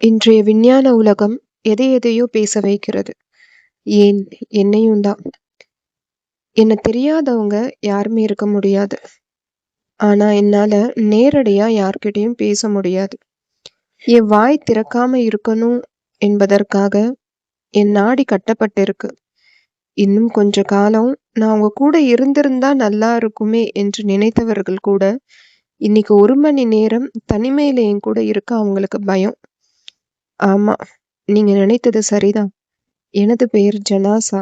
இன்றைய விஞ்ஞான உலகம் எதை எதையோ பேச வைக்கிறது. ஏன் என்னையும் தான். என்ன தெரியாதவங்க யாருமே இருக்க முடியாது. ஆனா என்னால நேரடியா யார்கிட்டயும் பேச முடியாது. என் வாய் திறக்காம இருக்கணும் என்பதற்காக என் நாடி கட்டப்பட்டிருக்கு. இன்னும் கொஞ்ச காலம் நான் உங்க கூட இருந்திருந்தா நல்லா இருக்குமே என்று நினைத்தவர்கள் கூட இன்னைக்கு ஒரு மணி நேரம் தனிமையில என் கூட இருக்க அவங்களுக்கு பயம். ஆமா நீங்க நினைத்தது சரிதான். எனது பெயர் ஜனாசா.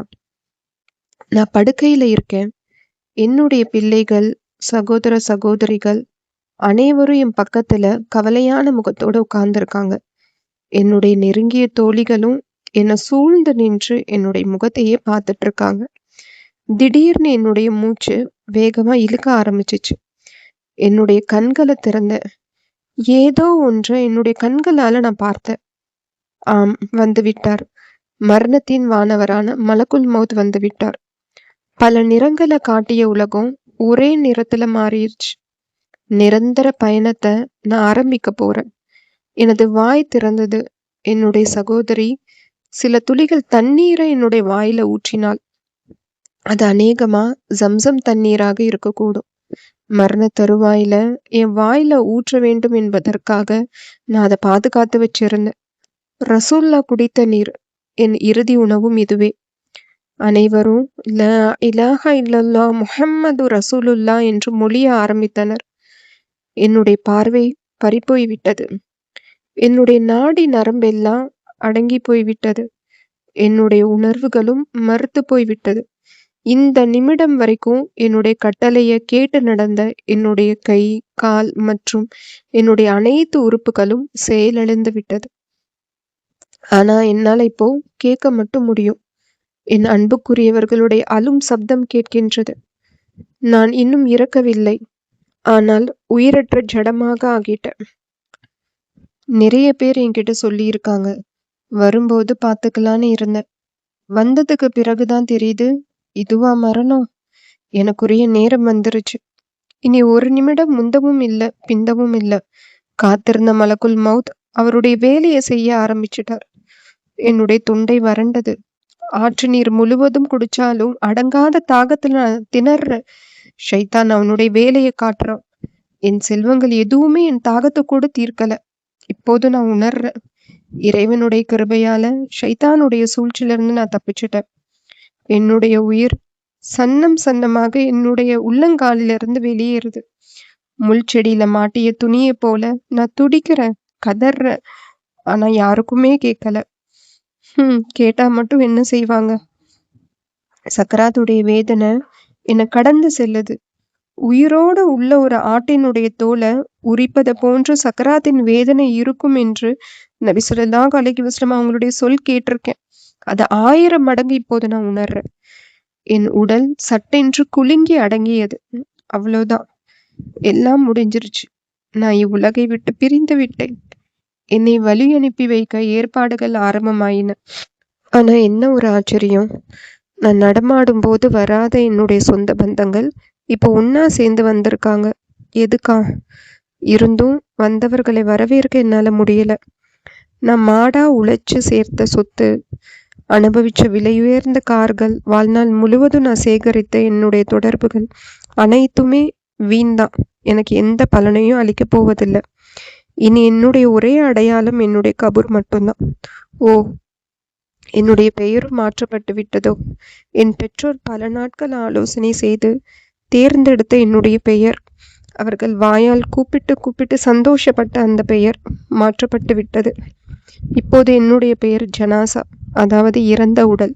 நான் படுக்கையில இருக்கேன். என்னுடைய பிள்ளைகள், சகோதர சகோதரிகள் அனைவரும் என் பக்கத்துல கவலையான முகத்தோட உட்கார்ந்துருக்காங்க என்னுடைய நெருங்கிய தோழிகளும் என்னை சூழ்ந்து நின்று என்னுடைய முகத்தையே பார்த்துட்டு இருக்காங்க. திடீர்னு என்னுடைய மூச்சு வேகமா இழுக்க ஆரம்பிச்சிச்சு என்னுடைய கண்களை திறந்தேன். ஏதோ ஒன்றை என்னுடைய கண்களால நான் பார்த்தேன். ஆம் வந்துவிட்டார். மரணத்தின் வானவரான மலக்குல் மௌத் வந்துவிட்டார். பல நிறங்களை காட்டிய உலகம் ஒரே நிறத்துல மாறிடுச்சு. நிரந்தர பயணத்தை நான் ஆரம்பிக்க போறேன். எனது வாய் திறந்தது. என்னுடைய சகோதரி சில துளிகள் தண்ணீரை என்னுடைய வாயில ஊற்றினாள். அது அநேகமா ஜம்சம் தண்ணீராக இருக்கக்கூடும். மரண தருவாயில என் வாயில ஊற்ற வேண்டும் என்பதற்காக நான் அதை பாதுகாத்து வச்சிருந்தேன். ரசூல்லா குடித்த நீர் என் இறுதி உணவும் இதுவே. அனைவரும் லா இலாஹா இல்லல்லா முஹம்மது ரசூலுல்லா என்று மொழிய ஆரம்பித்தனர். என்னுடைய பார்வை பறிபோய் விட்டது. என்னுடைய நாடி நரம்பெல்லாம் அடங்கி போய்விட்டது. என்னுடைய உணர்வுகளும் மறுத்து போய்விட்டது. இந்த நிமிடம் வரைக்கும் என்னுடைய கட்டளையை கேட்டு நடந்த என்னுடைய கை, கால் மற்றும் என்னுடைய அனைத்து உறுப்புகளும் செயலிழந்து விட்டது. ஆனா என்னால் இப்போ கேட்க மட்டும் முடியும். என் அன்புக்குரியவர்களுடைய அழும் சப்தம் கேட்கின்றது. நான் இன்னும் இறக்கவில்லை. ஆனால் உயிரற்ற ஜடமாக ஆகிட்டேன். நிறைய பேர் என்கிட்ட சொல்லியிருக்காங்க. வரும்போது பார்த்துக்கலான்னு இருந்தேன். வந்ததுக்கு பிறகுதான் தெரியுது இதுவா மரணம்? எனக்குரிய நேரம் வந்துருச்சு. இனி ஒரு நிமிடம் முந்தவும் இல்லை பிந்தவும் இல்லை காத்திருந்த மலக்குள் மவுத் அவருடைய வேலையை செய்ய ஆரம்பிச்சிட்டார். என்னுடைய தொண்டை வறண்டது. ஆற்று நீர் முழுவதும் குடிச்சாலும் அடங்காத தாகத்துல நான் திணறேன். ஷைத்தான் அவனுடைய வேலையை காட்டுறான். என் செல்வங்கள் எதுவுமே என் தாகத்தை கூட தீர்க்கல. இப்போது நான் உணர்றேன். இறைவனுடைய கிருபையால ஷைத்தானுடைய சூழ்ச்சியிலிருந்து நான் தப்பிச்சிட்டேன். என்னுடைய உயிர் சன்னம் சன்னமாக என்னுடைய உள்ளங்காலிலிருந்து வெளியேறுது. முள் செடியில மாட்டிய துணியை போல நான் துடிக்கிறேன், கதறேன். ஆனா யாருக்குமே கேட்கல. ஹம் கேட்டா மட்டும் என்ன செய்வாங்க? சக்கராத்துடைய வேதனை என்னை கடந்து செல்லுது. உயிரோட உள்ள ஒரு ஆட்டினுடைய தோலை உரிப்பதை போன்று சக்கராத்தின் வேதனை இருக்கும் என்று நபி ஸல்லல்லாஹு அலைஹி அவங்களுடைய சொல் கேட்டிருக்கேன். அது ஆயிரம் மடங்கு இப்போது நான் உணர்றேன். என் உடல் சட்டென்று குலுங்கி அடங்கியது. அவ்வளவுதான். எல்லாம் முடிஞ்சிருச்சு. நான் இவ்வுலகை விட்டு பிரிந்து விட்டேன். என்னை வழி அனுப்பி வைக்க ஏற்பாடுகள் ஆரம்பமாயின. ஆனா என்ன ஒரு ஆச்சரியம். நான் நடமாடும் போது வராத என்னுடைய சொந்த பந்தங்கள் இப்போ ஒன்னா சேர்ந்து வந்திருக்காங்க. எதுக்கா? இருந்தும் வந்தவர்களை வரவேற்க என்னால முடியல. நான் மாடா உழைச்சு சேர்த்த சொத்து, அனுபவிச்ச விலையுயர்ந்த கார்கள், வாழ்நாள் முழுவதும் நான் சேகரித்த என்னுடைய தொடர்புகள் அனைத்துமே வீண்தான். எனக்கு எந்த பலனையும் அளிக்க போவதில்லை இனி என்னுடைய ஒரே அடையாளம் என்னுடைய கபூர் மட்டும்தான். ஓ என்னுடைய பெயரும் மாற்றப்பட்டு விட்டதோ? என் பெற்றோர் பல நாட்கள் ஆலோசனை செய்து தேர்ந்தெடுத்த என்னுடைய பெயர் அவர்கள் வாயால் கூப்பிட்டு கூப்பிட்டு சந்தோஷப்பட்ட அந்த பெயர் மாற்றப்பட்டு விட்டது. இப்போது என்னுடைய பெயர் ஜனாசா அதாவது இறந்த உடல்.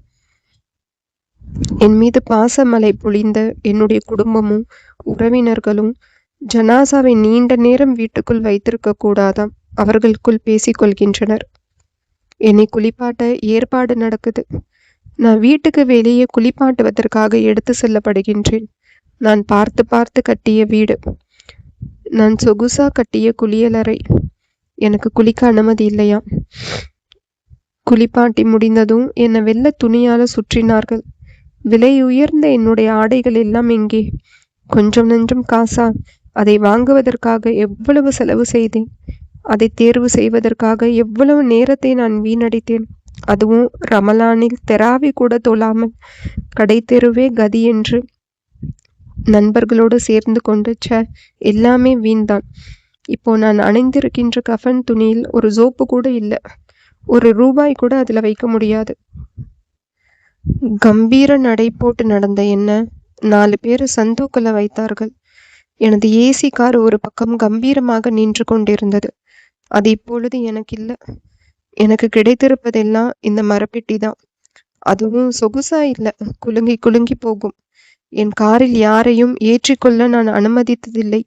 என் மீது பாசமலை பொழிந்த என்னுடைய குடும்பமும் உறவினர்களும் ஜனாசாவை நீண்ட நேரம் வீட்டுக்குள் வைத்திருக்க கூடாதாம் அவர்களுக்குள் பேசிக் கொள்கின்றனர். என்னை குளிப்பாட்ட ஏற்பாடு நடக்குது. நான் வீட்டுக்கு வெளியே குளிப்பாட்டுவதற்காக எடுத்து செல்லப்படுகின்றேன். நான் பார்த்து பார்த்து கட்டிய வீடு. நான் சொகுசா கட்டிய குளியலறை. எனக்கு குளிக்க அனுமதி இல்லையாம். குளிப்பாட்டி முடிந்ததும் என்னை வெள்ள துணியால சுற்றினார்கள். விலை உயர்ந்த என்னுடைய ஆடைகள் எல்லாம் எங்கே? கொஞ்சம் நெஞ்சம் காசா? அதை வாங்குவதற்காக எவ்வளவு செலவு செய்தேன். அதை தேர்வு செய்வதற்காக எவ்வளவு நேரத்தை நான் வீணடித்தேன்? அதுவும் ரமலானில் தெராவி கூட தொழாமல் கடை தெருவே கதி என்று நண்பர்களோடு சேர்ந்து கொண்டு ச எல்லாமே வீண்தான். இப்போ நான் அணிந்திருக்கின்ற கஃபன் துணியில் ஒரு சோப்பு கூட இல்லை. ஒரு ரூபாய் கூட அதில் வைக்க முடியாது. கம்பீர நடை போட்டு நடந்த என்ன? நாலு பேர் சந்தூக்களை வைத்தார்கள். எனது ஏசி கார் ஒரு பக்கம் கம்பீரமாக நின்று கொண்டிருந்தது. அது இப்பொழுது எனக்கு இல்லை எனக்கு கிடைத்திருப்பதெல்லாம் இந்த மரப்பெட்டி தான் அதுவும் சொகுசா இல்லை. குலுங்கி குலுங்கி போகும். என் காரில் யாரையும் ஏற்றிக்கொள்ள நான் அனுமதித்ததில்லை.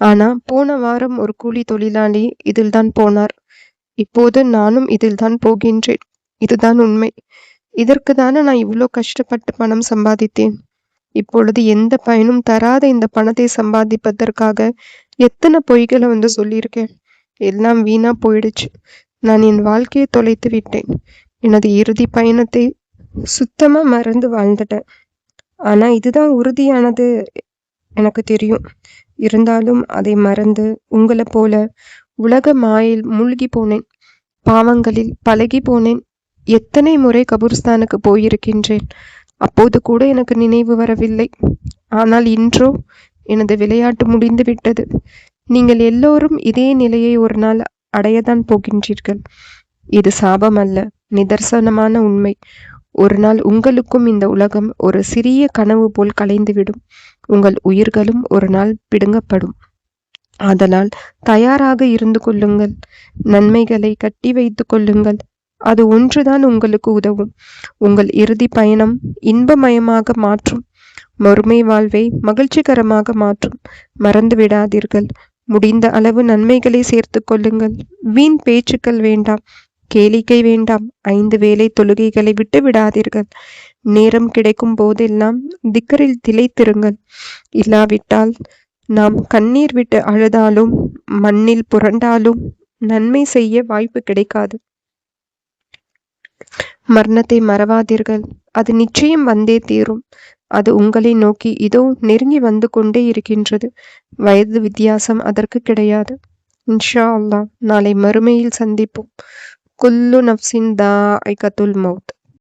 ஆனா போன வாரம் ஒரு கூலி தொழிலாளி இதில்தான் போனார். இப்போது நானும் இதில்தான் போகின்றேன். இதுதான் உண்மை. இதற்கு தானே நான் இவ்வளோ கஷ்டப்பட்டு பணம் சம்பாதித்தேன்? இப்பொழுது எந்த பயனும் தராத இந்த பணத்தை சம்பாதிப்பதற்காக எத்தனை பொய்களை வந்து சொல்லியிருக்கேன்? எல்லாம் வீணா போயிடுச்சு. நான் என் வாழ்க்கையை தொலைத்து விட்டேன். எனது இறுதி பயணத்தை சுத்தமா மறந்து வாழ்ந்துட்டேன். ஆனா இதுதான் உறுதியானது எனக்கு தெரியும். இருந்தாலும் அதை மறந்து உங்களை போல உலக மாயில் மூழ்கி போனேன். பாவங்களில் பழகி போனேன். எத்தனை முறை கபூர்ஸ்தானுக்கு போயிருக்கின்றேன். அப்போது கூட எனக்கு நினைவு வரவில்லை. ஆனால் இன்றோ எனது விளையாட்டு முடிந்து விட்டது. நீங்கள் எல்லோரும் இதே நிலையை ஒரு நாள் அடையத்தான் போகின்றீர்கள். இது சாபம் அல்ல நிதர்சனமான உண்மை. ஒரு நாள் உங்களுக்கும் இந்த உலகம் ஒரு சிறிய கனவு போல் கலைந்துவிடும். உங்கள் உயிர்களும் ஒரு நாள் பிடுங்கப்படும். ஆதலால் தயாராக இருந்து கொள்ளுங்கள். நன்மைகளை கட்டி வைத்துக் கொள்ளுங்கள். அது ஒன்றுதான் உங்களுக்கு உதவும். உங்கள் இறுதி பயணம் இன்பமயமாக மாற்றும். மறுமை வாழ்வை மகிழ்ச்சிகரமாக மாற்றும். மறந்து விடாதீர்கள். முடிந்த அளவு நன்மைகளை சேர்த்து கொள்ளுங்கள். வீண் பேச்சுக்கள் வேண்டாம். கேளிக்கை வேண்டாம். ஐந்து வேலை தொழுகைகளை விட்டு விடாதீர்கள். நேரம் கிடைக்கும் போதெல்லாம் திக்கரில் திளைத்திருங்கள். இல்லாவிட்டால் நாம் கண்ணீர் விட்டு அழுதாலும் மண்ணில் புரண்டாலும் நன்மை செய்ய வாய்ப்பு கிடைக்காது. மரணத்தை மறவாதீர்கள். அது நிச்சயம் வந்தே தீரும். அது உங்களை நோக்கி இதோ நெருங்கி வந்து கொண்டே இருக்கின்றது. வயது வித்தியாசம் அதற்கு கிடையாது. இன்ஷா அல்லாஹ் நாளை மறுமையில் சந்திப்போம். குல்லு நப்சின் தா ஐகத்துல் மவுத்